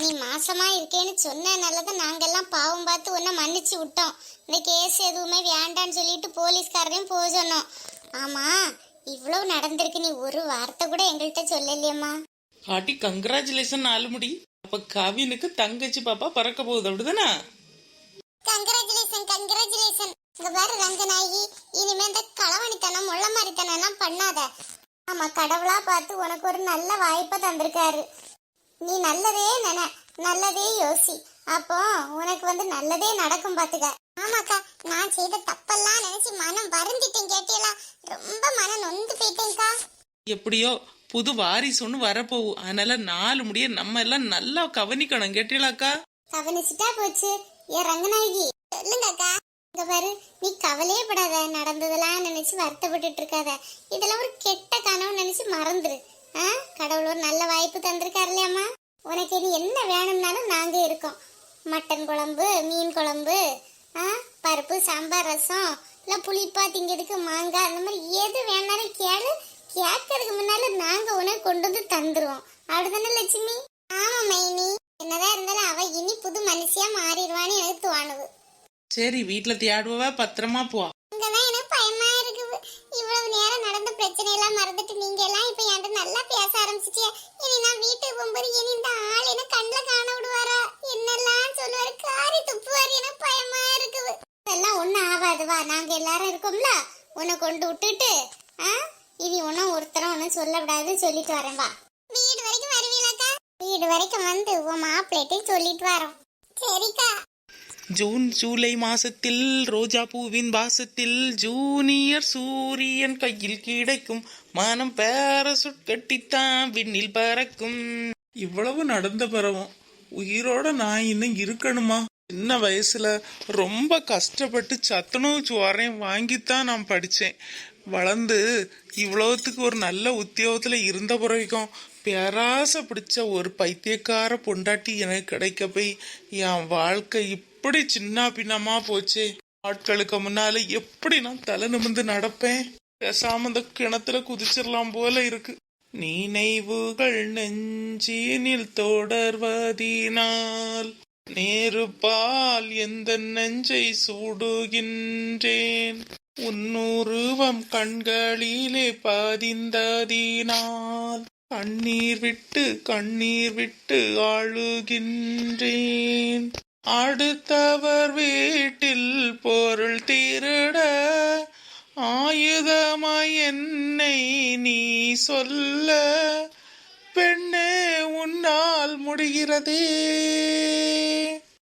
நீ மாசமா இருக்கேன்னு சொன்னனால தான் நாங்கெல்லாம் பாவம் பார்த்து உன்னை மன்னிச்சு விட்டோம். இந்த கேஸ் எதுவுமே வேண்டான்னு சொல்லிட்டு போலீஸ்காரரையும் போக சொன்னோம். ஆமா இவ்வளவு நடந்திருக்கு நீ ஒரு வார்த்தை கூட எங்கள்கிட்ட சொல்லலையம்மா. பாட்டி கங்க்ராச்சுலேஷன் ஆளுமுடி அப்ப கவினுக்கு தங்கச்சி பாப்பா பறக்க போகுது அப்படிதானே? கங்க்ராச்சுலேஷன் கங்க்ராச்சுலேஷன் இங்க பாரு ரங்கநாயகி இனிமே இந்த களவணித்தனம் முள்ள மாதிரித்தனம் எல்லாம் பண்ணாத. ஆமா கடவுளா பார்த்து உனக்கு ஒரு நல்ல வாய்ப்பை தந்திருக்காரு. நீ நல்லதே நினை நல்லதே யோசி. அப்போ உனக்கு வந்து நல்லதே நடக்கும் பாத்துக்க. ஆமாக்கா நான் செய்த தப்பெல்லாம் நினைச்சு மனம் வருந்திட்டேன் கேட்டியலா ரொம்ப மனம் நொந்து போயிட்டேன்க்கா. எப்படியோ புது வாரிசு ஒன்று வரப்போகும் அதனால நாலு முடிய நம்ம எல்லாம் நல்லா கவனிக்கணும் கேட்டீங்களாக்கா கவனிச்சுட்டா போச்சு. ஏ ரங்கநாயகி சொல்லுங்க அக்கா இங்க பாரு நீ கவலையே படாத. நடந்ததெல்லாம் நினைச்சு வருத்தப்பட்டுட்டு இருக்காத. இதெல்லாம் ஒரு கெட்ட கனவு நினைச்சு மறந்துரு. ஆ கடவுள் ஒரு நல்ல வாய்ப்பு தந்திருக்காரு இல்லையாம்மா உனக்கு இனி என்ன வேணும்னாலும் நாங்கள் இருக்கோம். மட்டன் குழம்பு மீன் குழம்பு ஆ பருப்பு சாம்பார் ரசம் இல்லை புளிப்பா திங்கிறதுக்கு மாங்காய் அந்த மாதிரி எது வேணாலும் கேளு. கேட்கறதுக்கு முன்னால நாங்கள் உனக்கு கொண்டு வந்து தந்துடுவோம் அப்படிதானே லட்சுமி? ஆமா மைனி. என்னதான் இருந்தாலும் அவ இனி புது மனுஷியா மாறிடுவான்னு எனக்கு தோணுது. சரி வீட்டுல தேடுவா பத்திரமா போ. பிரச்சனை எல்லாம் மறந்துட்டு நீங்க எல்லாம் இப்ப என்கிட்ட நல்லா பேச ஆரம்பிச்சிட்டியா. இனி நான் வீட்டுக்கு போகும்போது இனி இந்த ஆள் என்ன கண்ணுல காண விடுவாரா? என்னெல்லாம் சொல்லுவாரு? காரி துப்புவாரு. என பயமா இருக்குது அதெல்லாம் ஒண்ணும் ஆகாது வா நாங்க எல்லாரும் இருக்கோம்ல. உன்னை கொண்டு விட்டுட்டு ஆ? இனி ஒன்னும் ஒருத்தரும் ஒன்னும் விடாதுன்னு சொல்லிட்டு வரேன். வா. வீடு வரைக்கும் வருவீங்களாக்கா வீடு வரைக்கும் வந்து உன் மாப்பிள்ளைட்டையும் சொல்லிட்டு வரோம். சரிக்கா. ஜூன் ஜூலை மாசத்தில் ரோஜா பூவின் வாசத்தில் ஜூனியர் சூரியன் கையில் கிடைக்கும் மனம் பேரசுட் கட்டித்தான் விண்ணில் பறக்கும். இவ்வளவு நடந்த பிறவும் உயிரோட நான் இன்னும் இருக்கணுமா? சின்ன வயசுல ரொம்ப கஷ்டப்பட்டு சத்துணவு சோறையும் வாங்கித்தான் நான் படித்தேன் வளர்ந்து இவ்வளவுத்துக்கு ஒரு நல்ல உத்தியோகத்தில் இருந்த பிறகும் பேராசை பிடிச்ச ஒரு பைத்தியக்கார பொண்டாட்டி எனக்கு கிடைக்க போய் என் வாழ்க்கை எப்படி சின்ன பின்னமா போச்சே? ஆட்களுக்கு முன்னால எப்படி நான் தலை நிமிர்ந்து நடப்பேன்? பேசாம இந்த கிணத்துல குதிச்சிடலாம் போல இருக்கு. நினைவுகள் நெஞ்சினில் தொடர்வதினால் நேருபால் எந்த நெஞ்சை சூடுகின்றேன்? உன்னுருவம் கண்களிலே பதிந்ததினால் கண்ணீர் விட்டு கண்ணீர் விட்டு ஆளுகின்றேன். அடுத்தவர் வீட்டில் பொருள் திருட ஆயுதமாய் என்னை நீ சொல்ல. பெண்ணே உன்னால் முடிகிறதே.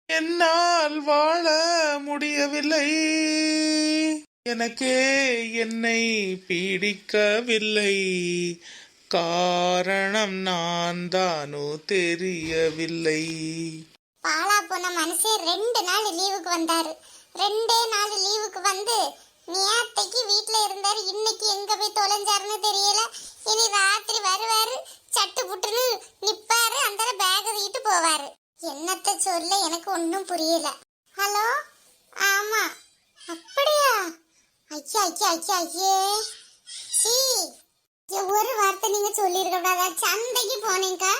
என்னால் வாழ முடியவில்லை. எனக்கே என்னை பிடிக்கவில்லை. காரணம் நான் தானோ தெரியவில்லை. பாலா போன மனுஷன் ரெண்டு நாள் லீவுக்கு வந்தாரு. ரெண்டே நாள் லீவுக்கு வந்து நேத்தைக்கு வீட்டில் இருந்தார். இன்னைக்கு எங்கே போய் தொலைஞ்சாருன்னு தெரியல. இனி ராத்திரி வருவார் சட்டு புட்டுன்னு நிற்பாரு அந்த பேக் தூக்கிட்டு போவார். என்னத்த சொல்ல எனக்கு ஒன்றும் புரியல. ஹலோ? ஆமாம் அப்படியா? ஐயா ஐயா ஐயா ஐயே. சீ. ஒரு வார்த்தை நீங்கள் சொல்லியிருக்க கூடாதா? சந்தைக்கு போனீங்கக்கா.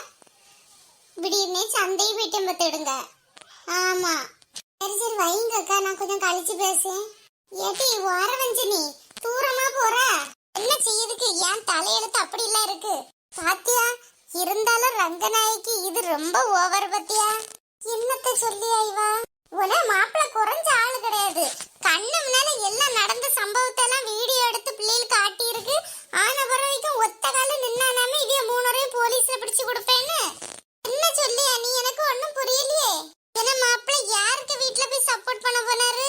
திடீர்னு சந்தை போயிட்டு பார்த்துடுங்க. ஆமா. சரி சரி வைங்க அக்கா நான் கொஞ்சம் கழிச்சு பேசேன் ஏட்டி வார வஞ்சனி தூரமா போற? என்ன செய்யுதுக்கு ஏன் தலையெழுத்து அப்படி எல்லாம் இருக்கு? பாத்தியா? இருந்தாலும் ரங்கநாயகி இது ரொம்ப ஓவர் பத்தியா? என்னத்த சொல்லி ஐவா உன மாப்பிள்ள குறைஞ்ச ஆளு கிடையாது. கண்ணு முன்னால எல்லாம் நடந்த சம்பவத்தை எல்லாம் வீடியோ எடுத்து பிள்ளைகளுக்கு காட்டி இருக்கு ஆன பிறகு ஒத்த கால நின்னானாமே இதைய மூணுரையும் போலீஸ்ல பிடிச்சு கொடுப்பேன்னு. என்ன சொல்லியா? நீ எனக்கு ஒண்ணும் புரியலையே. என்ன மாப்பிள்ள யாருக்கு வீட்ல போய் சப்போர்ட் பண்ண போனாரு?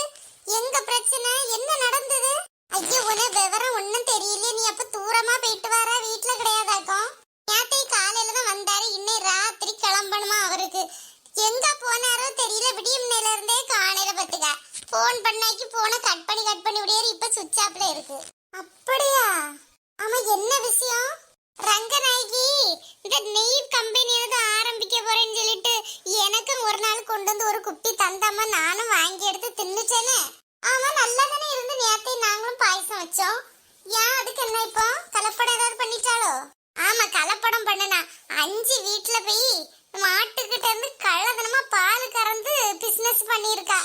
எங்க பிரச்சனை? என்ன நடந்தது ஐயோ உன விவரம் ஒண்ணும் தெரியலையே நீ அப்ப தூரமா போயிட்டு வர வீட்ல கிடையாதாக்கும் நேத்தை காலையில தான் வந்தாரு இன்னை ராத்திரி கிளம்பணுமா அவருக்கு எங்க போனாரோ தெரியல விடியும் நில இருந்தே காலையில பத்துக்க போன் பண்ணாக்கி போன கட் பண்ணி கட் பண்ணி விடியாரு இப்ப சுவிட்ச் ஆப்ல இருக்கு அப்படியா ஆமா என்ன விஷயம் ரங்கநாயகி இந்த நெய் கம்பெனி ஏதோ ஆரம்பிக்க போறேன்னு சொல்லிட்டு எனக்கும் ஒரு நாள் கொண்டு வந்து ஒரு ஆமா நானும் வாங்கி எடுத்து தின்னுச்சேனே ஆமா நல்லா தானே இருந்து நேத்தை நாங்களும் பாயசம் வச்சோம். ஏன் அதுக்கு என்ன இப்போ? கலப்படம் ஏதாவது பண்ணிட்டாளோ? ஆமா கலப்படம் பண்ணனா. அஞ்சு வீட்டுல போய் மாட்டுக்கிட்ட இருந்து கள்ளதனமா பால் கறந்து பிசினஸ் பண்ணியிருக்கா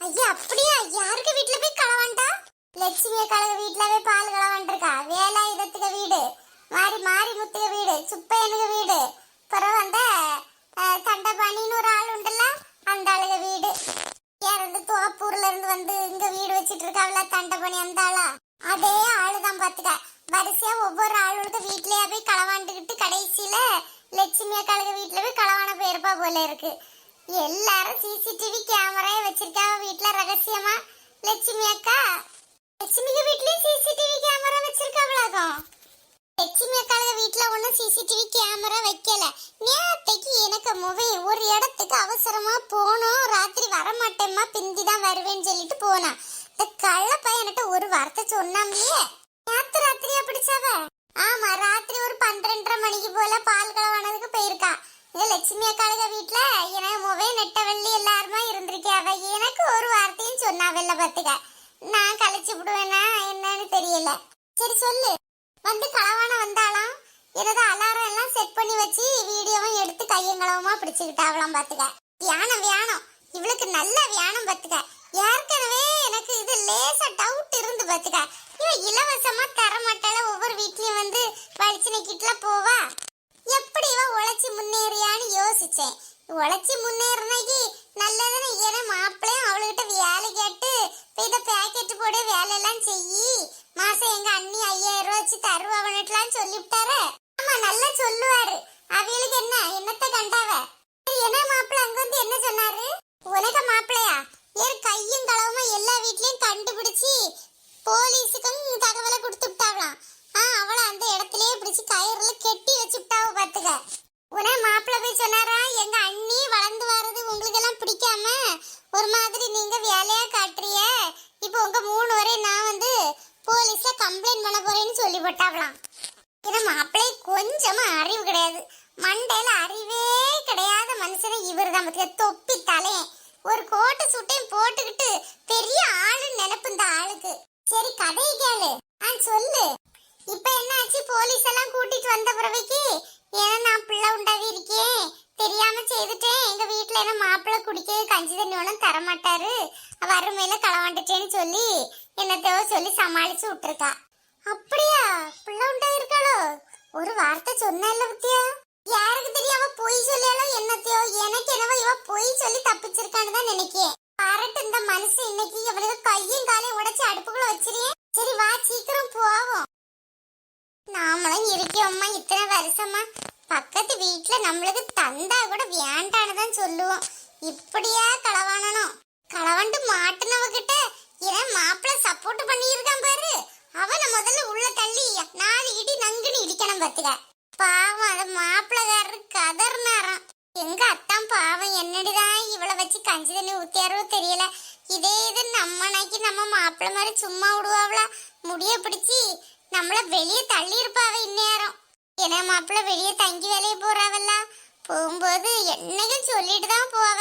ஐயா அப்படியா யாருக்கு வீட்டுல போய் களவாண்டா லட்சுமி கழக வீட்டுல போய் பால் களவாண்டிருக்கா வேலாயுதத்துக்கு வீடு மாறி மாறி முத்துக வீடு சுப்பையனுக்கு வீடு பிறகு அந்த அஹ், தண்டபாணின்னு ஒரு ஆள் உண்டுல்ல அந்த ஆளுக வீடு இருந்து தோப்பூர்ல இருந்து வந்து இங்க வீடு வச்சிட்டு இருக்காவில தண்டபணி அந்த வந்தாளா அதே ஆளுதான் பாத்துக்க. வரிசையா ஒவ்வொரு ஆளோட வீட்லயே போய் களவாண்டுகிட்டு கடைசியில லட்சுமி அக்காளுக்கு வீட்டுல போய் களவான போயிருப்பா போல இருக்கு. எல்லாரும் சிசிடிவி கேமராய வச்சிருக்காவ வீட்டுல ரகசியமா? லட்சுமி அக்கா? லட்சுமிக்கு வீட்லயும் சிசிடிவி லட்சுமி அக்காளுக வீட்டில் ஒன்றும் சிசிடிவி கேமரா வைக்கல. நேரத்தைக்கு எனக்கு முகை ஒரு இடத்துக்கு அவசரமா போனோம் ராத்திரி வரமாட்டேம்மா பிந்தி தான் வருவேன்னு சொல்லிட்டு போனான் இந்த கள்ள பையன்கிட்ட ஒரு வார்த்தை சொன்னாம்லையே நேத்து ராத்திரியா பிடிச்சாவ? ஆமா ராத்திரி ஒரு பன்னிரெண்டரை மணிக்கு போல பால் கலவானதுக்கு போயிருக்கா. இந்த லட்சுமி அக்காளுக வீட்டுல எனக்கு முவை நெட்டவள்ளி எல்லாருமா இருந்திருக்காவ எனக்கு ஒரு வார்த்தையும் சொன்னாவல்ல பாத்துக்க. நான் கழிச்சு விடுவேனா? என்னன்னு தெரியல. சரி சொல்லு. வந்து களவான வந்தாலாம் ஏதாவது அலாரம் எல்லாம் செட் பண்ணி வச்சு வீடியோவும் எடுத்து கையங்களவுமா பிடிச்சுக்கிட்டாவலாம் பாத்துக்க. வியானம் வியானம். இவளுக்கு நல்ல வியானம் பாத்துக்க. ஏற்கனவே எனக்கு இது லேசா டவுட் இருந்து பாத்துக்க. இவன் இலவசமா தர மாட்டால ஒவ்வொரு வீட்லயும் வந்து வலிச்சு போவா? எப்படி இவ உழைச்சி முன்னேறியான்னு யோசிச்சேன். உழைச்சி முன்னேறினக்கு நல்லதுன்னு ஏன்னா மாப்பிள்ளையும் அவளுகிட்ட வேலை கேட்டு போய் இதை பேக்கெட் போடு வேலையெல்லாம் செய்யி மாசம் எங்க அண்ணி ஐயாயிரம் ரூபாய் வச்சு தருவாவன்னுட்டுலாம் சொல்லிவிட்டாரு. ஆமா நல்லா சொல்லுவாரு. அவளுக்கு என்ன? என்னத்த கண்டாவ? என்ன மாப்பிள்ள அங்க வந்து என்ன சொன்னாரு? உலக மாப்பிள்ளையா ஏன் கையும் களவுமா எல்லா வீட்லயும் கண்டுபிடிச்சு போலீஸுக்கும் தகவலை கொடுத்து விட்டாவலாம் ஆ அவளை அந்த இடத்துலயே பிடிச்சு கயிறுல கெட்டி வச்சு விட்டாவ பாத்துக்க. உடனே மாப்பிள்ளை போய் சொன்னாரா? எங்க அண்ணி வளர்ந்து வர்றது உங்களுக்கு எல்லாம் பிடிக்காம? ஒரு மாதிரி நீங்க வேலையா காட்டுறிய. இப்போ உங்க மூணு வரை நான் வந்து போலீஸ்ல கம்ப்ளைண்ட் பண்ண போறேன்னு சொல்லி போட்டாவலாம் அப்படியே மாப்பிள்ளை கொஞ்சமா அறிவு கிடையாது. மண்டையில அறிவே கிடையாத மனுஷனை இவர் தான் பத்தியா? தொப்பி தலை. ஒரு கோட்டு சுட்டையும் போட்டுக்கிட்டு பெரிய ஆளு நினைப்பு இந்த ஆளுக்கு. சரி கதை கேளு. ஆ சொல்லு. இப்ப என்னாச்சு? போலீஸ் எல்லாம் கூட்டிட்டு வந்த பிறவைக்கு? ஏன்னா நான் பிள்ளை உண்டாவி இருக்கேன். தெரியாம செய்துட்டேன். எங்க வீட்டுல என்ன மாப்பிள்ள குடிக்க கஞ்சி தண்ணி ஒன்றும் தர மாட்டாரு வறுமையில களவாண்டுட்டேன்னு சொல்லி என்னத்தையோ சொல்லி சமாளிச்சு விட்டுருக்கா. அப்படியா? பிள்ளை உண்டாயிருக்காளோ ஒரு வார்த்தை சொன்னல பத்தியா யாருக்கு தெரியாம? பொய் சொல்லியாலோ என்னத்தையோ? எனக்கு என்னவோ இவ பொய் சொல்லி தப்பிச்சிருக்கான்னு தான் நினைக்கிறேன். பாரட்டு இந்த மனசு இன்னைக்கு இவளுக்கு கையும் காலையும் உடைச்சு அடுப்புக்குள்ள வச்சிருக்கேன் சரி வா சீக்கிரம் போவோம். நாமளும் இருக்கோம்மா இத்தனை வருஷமா பக்கத்து வீட்டுல நம்மளுக்கு தந்தா கூட வேண்டானதான் சொல்லுவோம். இப்படியா களவானணும் களவாண்டு மாட்டுனவகிட்ட ஏன் மாப்பிள்ள சப்போர்ட் பண்ணியிருக்கான் பாரு. அவனை முதல்ல உள்ள தள்ளி நாலு இடி நங்குன்னு இடிக்கணும் பாத்துக்க. பாவம் அத மாப்பிள்ளக்காரரு கதர்னாராம். எங்க அத்தான் பாவம் என்னடிதான் இவளை வச்சு கஞ்சி தண்ணி ஊத்தியாரோ தெரியல. இதே இது நம்ம நாய்க்கு நம்ம மாப்பிள்ள மாதிரி சும்மா விடுவாவளா? முடிய பிடிச்சி நம்மள வெளியே தள்ளி இருப்பாவ இந்நேரம். ஏன்னா மாப்பிள்ள வெளியே தங்கி வேலையை போறாவல்ல? போகும்போது என்னைக்கும் சொல்லிட்டு தான் போவ.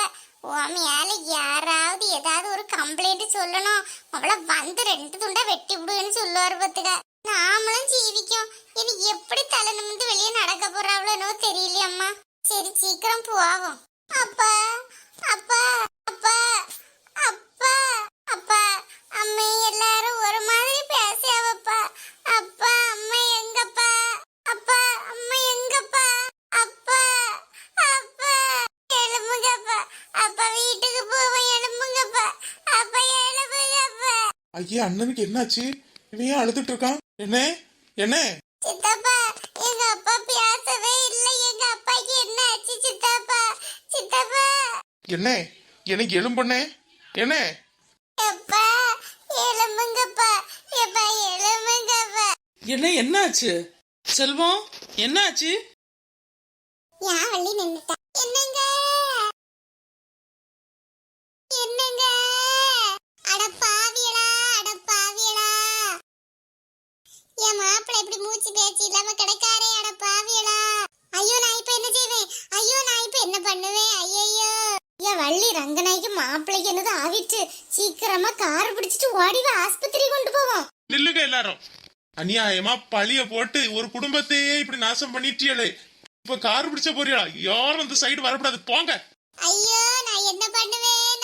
உன் மேல யாராவது ஏதாவது ஒரு கம்ப்ளைண்ட் சொல்லணும். அவளை வந்து ரெண்டு துண்டா வெட்டி விடுவேன்னு சொல்லுவாரு பத்துக்க நாமளும் ஜீவிக்கும். இனி எப்படி தலை நிமிந்து வெளியே நடக்க போறாவளோ தெரியலையம்மா சரி சீக்கிரம் போவோம். அப்பா அப்பா அப்பா அப்பா. ஐயா அண்ணனுக்கு என்னாச்சு? இவன் ஏன் அழுதுட்டு இருக்கான்? என்ன? என்ன? சித்தப்பா எங்க அப்பா பேசவே இல்லை. எங்க அப்பாக்கு என்ன ஆச்சு சித்தப்பா? சித்தப்பா! என்ன? எனக்கு எலும்பண்ணே என்ன? எப்பா எலும்புங்கப்பா. எப்பா எலும்புங்கப்பா. என்ன என்னாச்சு? செல்வம் என்னாச்சு? ஏன் வள்ளி நின்னுட்டா? என்னங்க என்னங்க அட பாவியலா அட பாவியலா என் மாப்பிள்ளை இப்படி மூச்சு பேச்சு இல்லாம கிடக்காரே அட பாவியலா ஐயோ நான் இப்ப என்ன செய்வேன்? ஐயோ நான் இப்ப என்ன பண்ணுவேன்? ஐயோ ஏன் வள்ளி ரங்கநாய்க்கு மாப்பிள்ளைக்கு என்னது ஆவிட்டு சீக்கிரமா கார் பிடிச்சிட்டு ஓடிவா ஆஸ்பத்திரி கொண்டு போவோம். நில்லுங்க எல்லாரும். அநியாயமா பழிய போட்டு ஒரு குடும்பத்தையே இப்படி நாசம் பண்ணிட்டியலே இப்ப கார் பிடிச்ச போறியா? யாரும் அந்த சைடு வரக்கூடாது. போங்க. ஐயோ நான் என்ன பண்ணுவேன்?